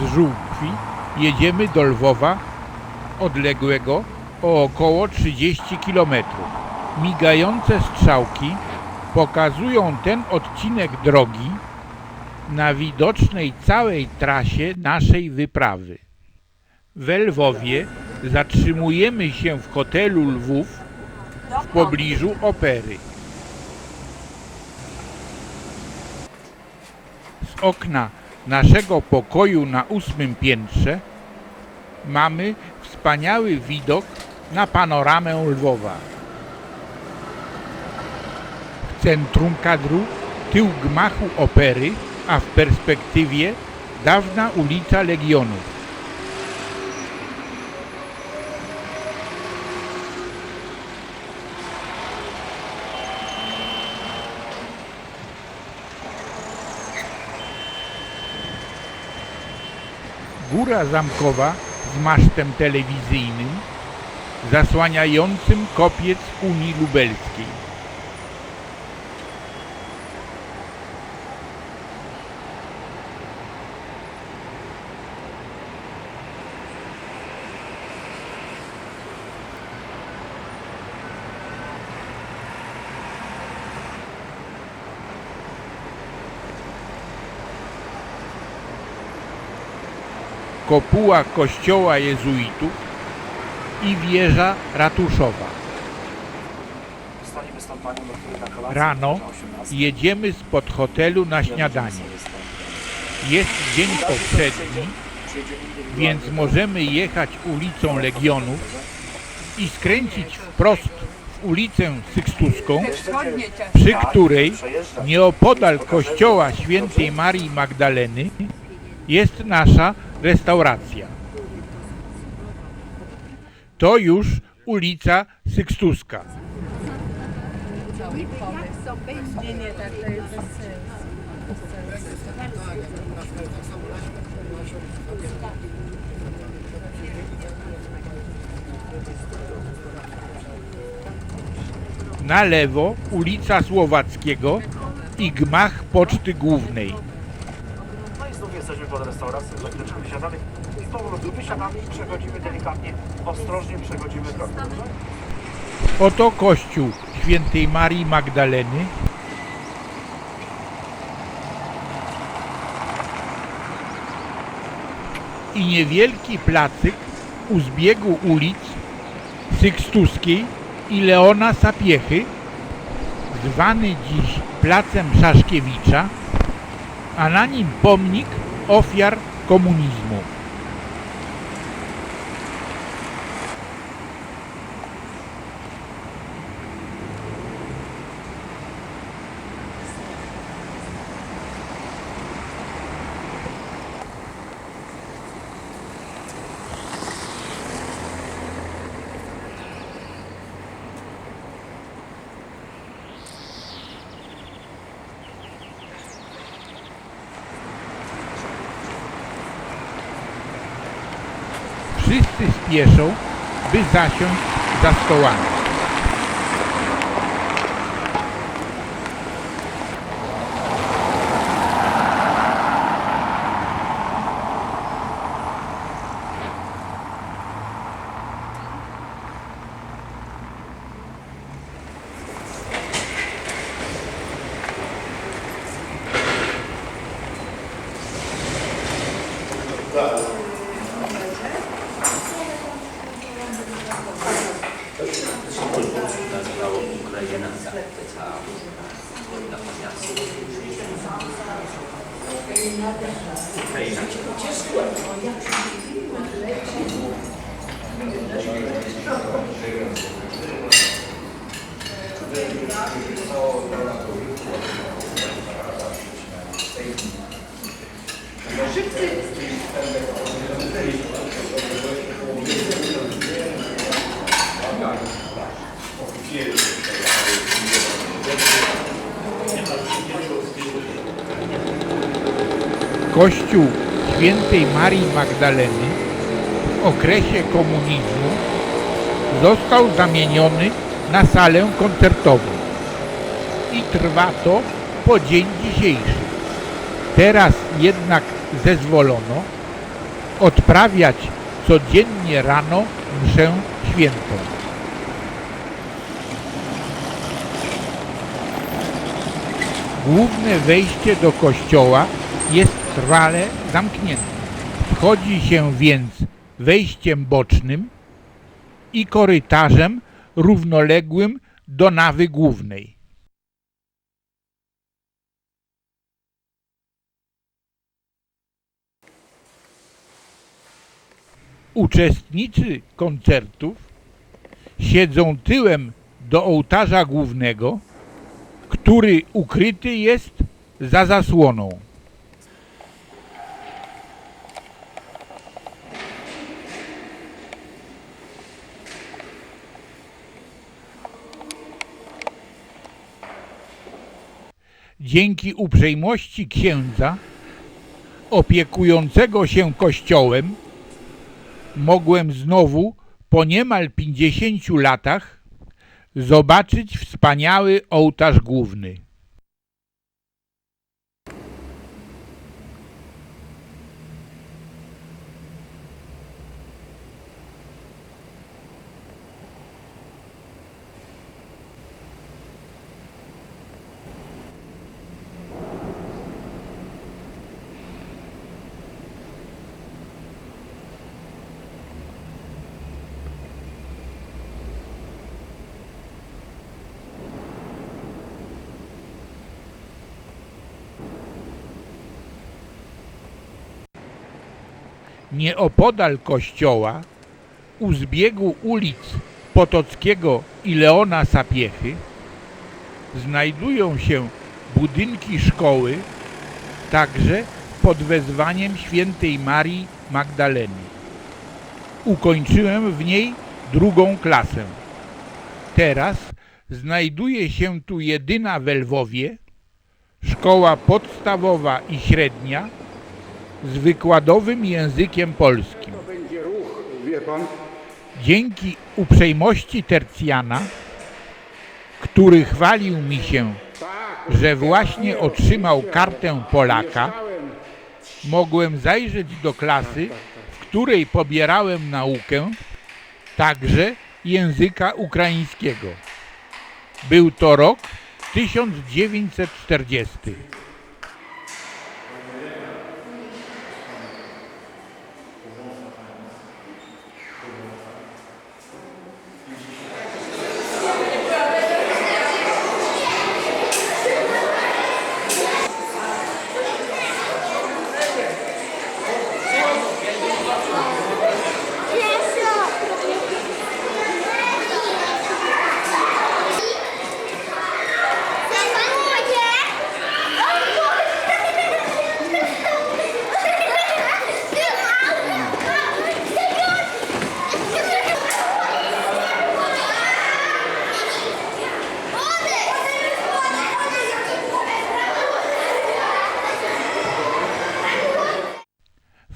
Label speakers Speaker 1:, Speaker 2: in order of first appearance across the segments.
Speaker 1: z Żółkwi jedziemy do Lwowa, odległego o około 30 km. Migające strzałki pokazują ten odcinek drogi na widocznej całej trasie naszej wyprawy. W Lwowie zatrzymujemy się w hotelu Lwów w pobliżu opery. Z okna naszego pokoju na ósmym piętrze mamy wspaniały widok na panoramę Lwowa. W centrum kadru tył gmachu opery, a w perspektywie dawna ulica Legionów. Góra zamkowa z masztem telewizyjnym zasłaniającym kopiec Unii Lubelskiej. Kopuła kościoła jezuitów i wieża ratuszowa. Rano
Speaker 2: na 18.
Speaker 1: jedziemy spod hotelu na śniadanie. Jest dzień powszedni, więc możemy jechać ulicą Legionów i skręcić wprost w ulicę Sykstuską, przy której nieopodal kościoła świętej Marii Magdaleny jest nasza restauracja. To już ulica Sykstuska. Na lewo ulica Słowackiego i gmach Poczty Głównej.
Speaker 2: Jesteśmy pod restauracją, za chwileczkę wysiadamy. I znowu wysiadamy i przechodzimy delikatnie, ostrożnie przechodzimy drogę.
Speaker 1: Oto kościół świętej Marii Magdaleny. I niewielki placyk u zbiegu ulic Sykstuskiej i Leona Sapiechy, zwany dziś Placem Szaszkiewicza, a na nim pomnik ofiar komunizmu. Spieszą, by zasiąść za stołami. Kościół świętej Marii Magdaleny w okresie komunizmu został zamieniony na salę koncertową i trwa to po dzień dzisiejszy. Teraz jednak zezwolono, odprawiać codziennie rano mszę świętą. Główne wejście do kościoła jest trwale zamknięte. Wchodzi się więc wejściem bocznym i korytarzem równoległym do nawy głównej. Uczestnicy koncertów siedzą tyłem do ołtarza głównego, który ukryty jest za zasłoną. Dzięki uprzejmości księdza opiekującego się kościołem mogłem znowu po niemal 50 latach zobaczyć wspaniały ołtarz główny. Nieopodal kościoła, u zbiegu ulic Potockiego i Leona Sapiechy, znajdują się budynki szkoły, także pod wezwaniem świętej Marii Magdaleny. Ukończyłem w niej drugą klasę. Teraz znajduje się tu jedyna w Lwowie szkoła podstawowa i średnia z wykładowym językiem polskim.
Speaker 3: To będzie ruch, wie pan.
Speaker 1: Dzięki uprzejmości tercjana, który chwalił mi się,
Speaker 3: Tak.
Speaker 1: że właśnie otrzymał kartę Polaka, mogłem zajrzeć do klasy, w której pobierałem naukę, także języka ukraińskiego. Był to rok 1940.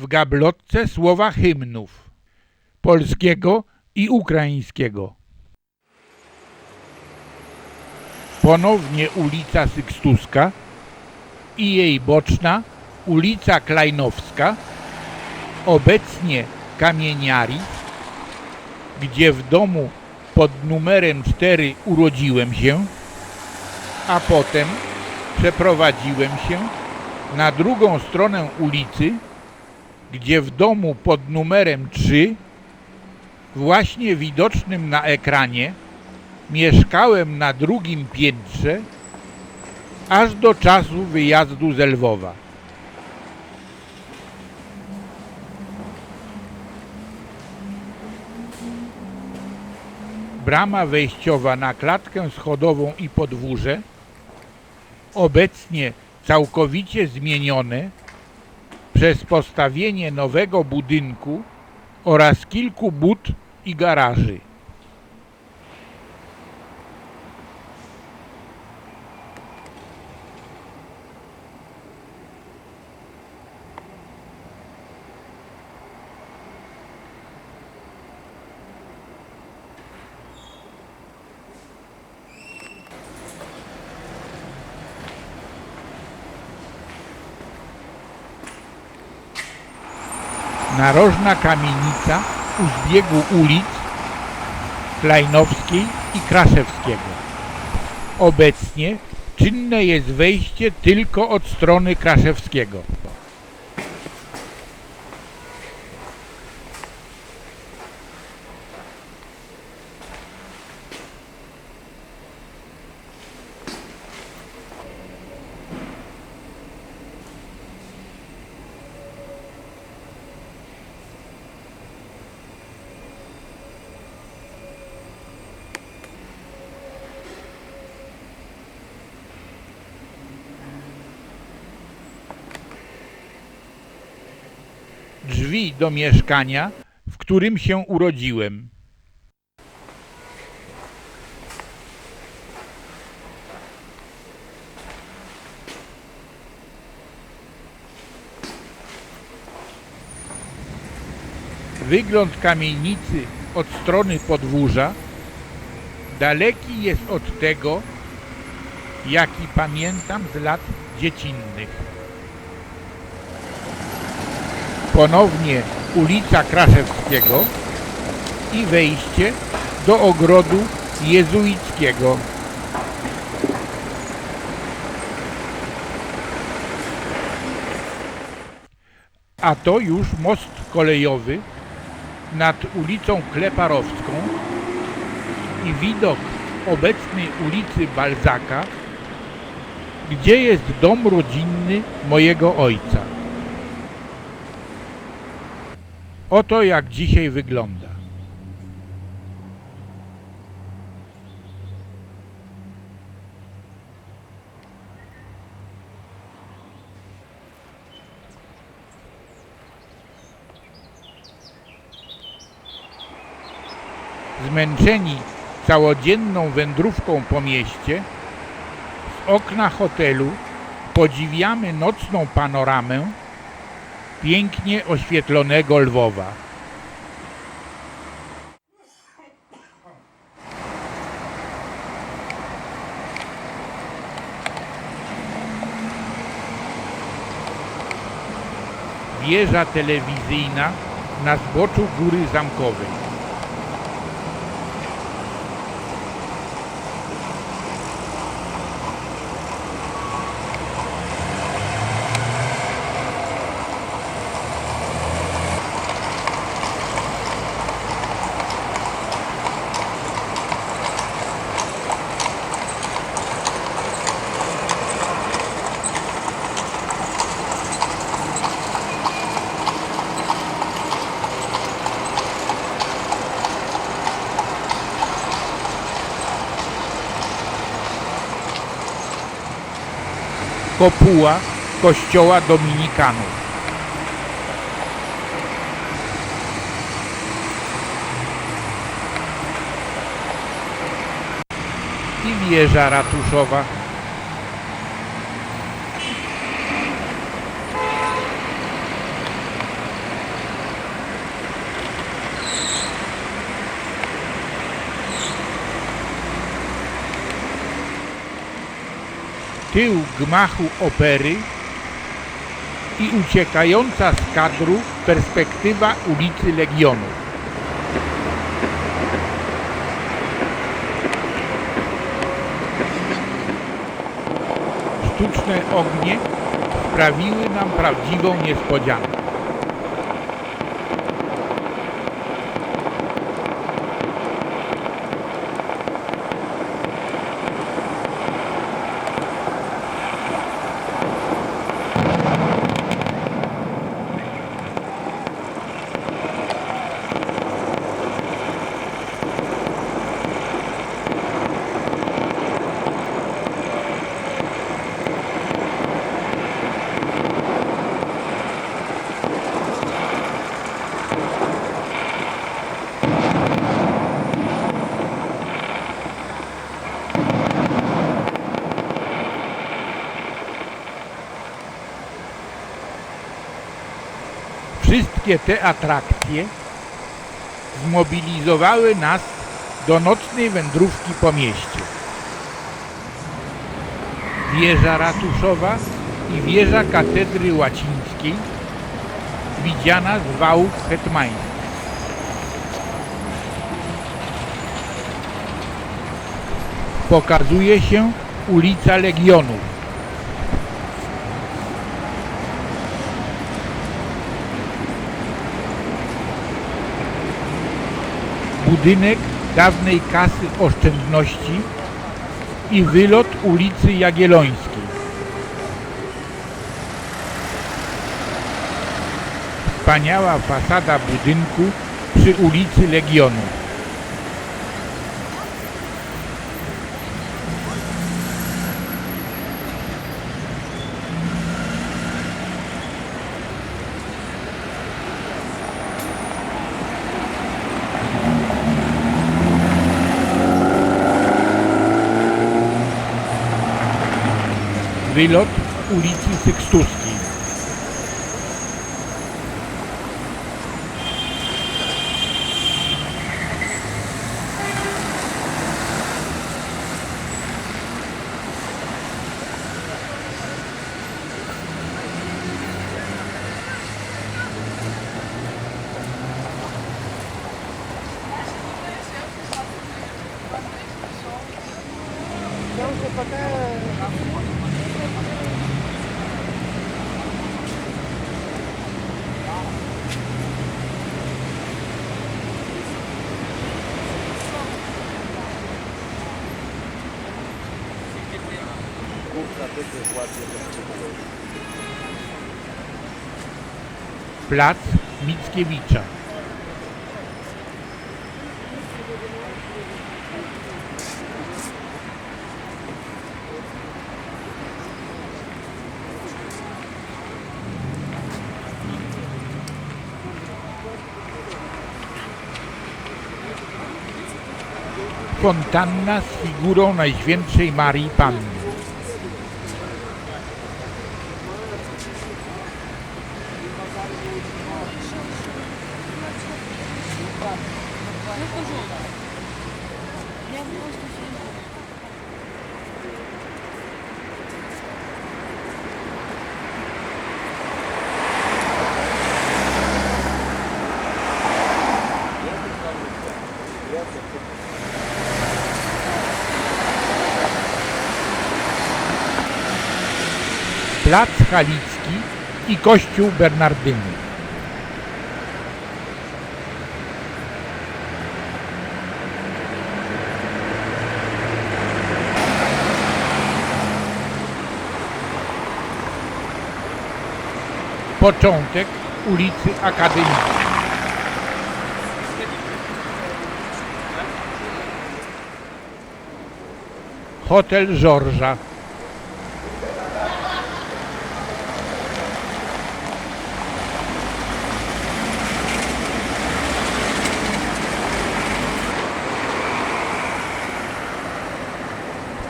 Speaker 1: w gablotce słowa hymnów polskiego i ukraińskiego. Ponownie ulica Sykstuska i jej boczna ulica Klajnowska, obecnie Kamieniari, gdzie w domu pod numerem 4 urodziłem się, a potem przeprowadziłem się na drugą stronę ulicy, gdzie w domu pod numerem 3, właśnie widocznym na ekranie, mieszkałem na drugim piętrze aż do czasu wyjazdu z Lwowa. Brama wejściowa na klatkę schodową i podwórze, obecnie całkowicie zmienione, przez postawienie nowego budynku oraz kilku bud i garaży. Narożna kamienica u zbiegu ulic Klejnowskiej i Kraszewskiego. Obecnie czynne jest wejście tylko od strony Kraszewskiego. Drzwi do mieszkania, w którym się urodziłem. Wygląd kamienicy od strony podwórza daleki jest od tego, jaki pamiętam z lat dziecinnych. Ponownie ulica Kraszewskiego i wejście do ogrodu jezuickiego. A to już most kolejowy nad ulicą Kleparowską i widok obecnej ulicy Balzaka, gdzie jest dom rodzinny mojego ojca. Oto jak dzisiaj wygląda. Zmęczeni całodzienną wędrówką po mieście, z okna hotelu podziwiamy nocną panoramę pięknie oświetlonego Lwowa. Wieża telewizyjna na zboczu Góry Zamkowej. Kopuła kościoła Dominikanów. I wieża ratuszowa. Tył gmachu opery i uciekająca z kadru perspektywa ulicy Legionów. Sztuczne ognie sprawiły nam prawdziwą niespodziankę. Wszystkie te atrakcje zmobilizowały nas do nocnej wędrówki po mieście. Wieża ratuszowa i wieża katedry łacińskiej widziana z wałów hetmańskich. Pokazuje się ulica Legionów. Budynek dawnej kasy oszczędności i wylot ulicy Jagiellońskiej. Wspaniała fasada budynku przy ulicy Legionu. Wylot ulicy Sykstuskiej. Plac Mickiewicza. Fontanna z figurą Najświętszej Marii Panny. Plac Halicki i Kościół Bernardynów. Początek ulicy Akademickiej. Hotel Żorża.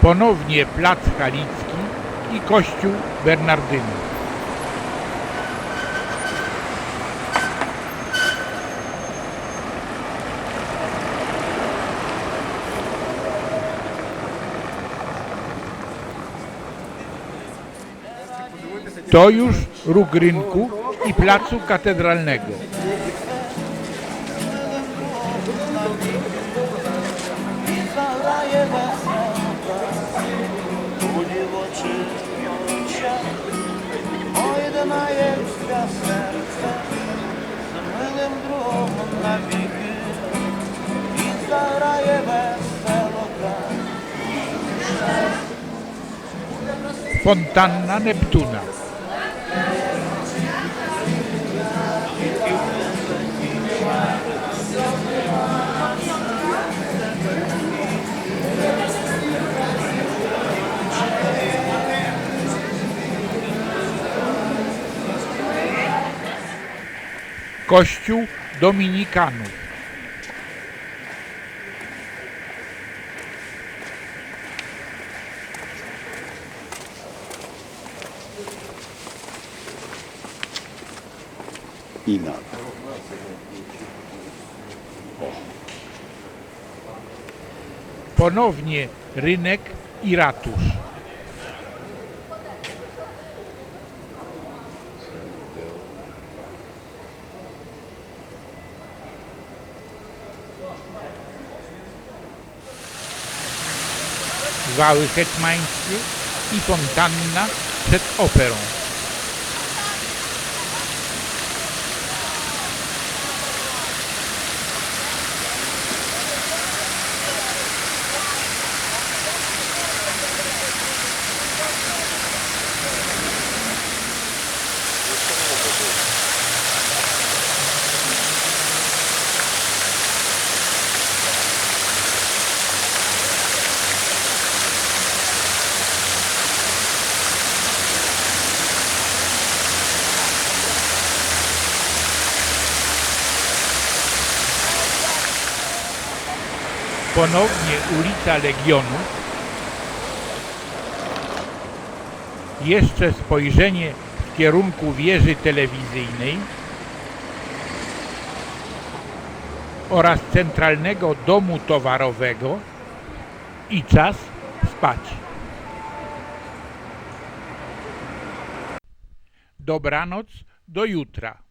Speaker 1: Ponownie Plac Halicki i Kościół Bernardynów. To już róg rynku i placu katedralnego.
Speaker 4: Ojdę na
Speaker 1: Kościół Dominikanów.
Speaker 3: Ina.
Speaker 1: Ponownie rynek i ratusz. Wały hetmańskie i fontanna przed operą. Ponownie ulica Legionu. Jeszcze spojrzenie w kierunku wieży telewizyjnej oraz centralnego domu towarowego i czas spać. Dobranoc do jutra.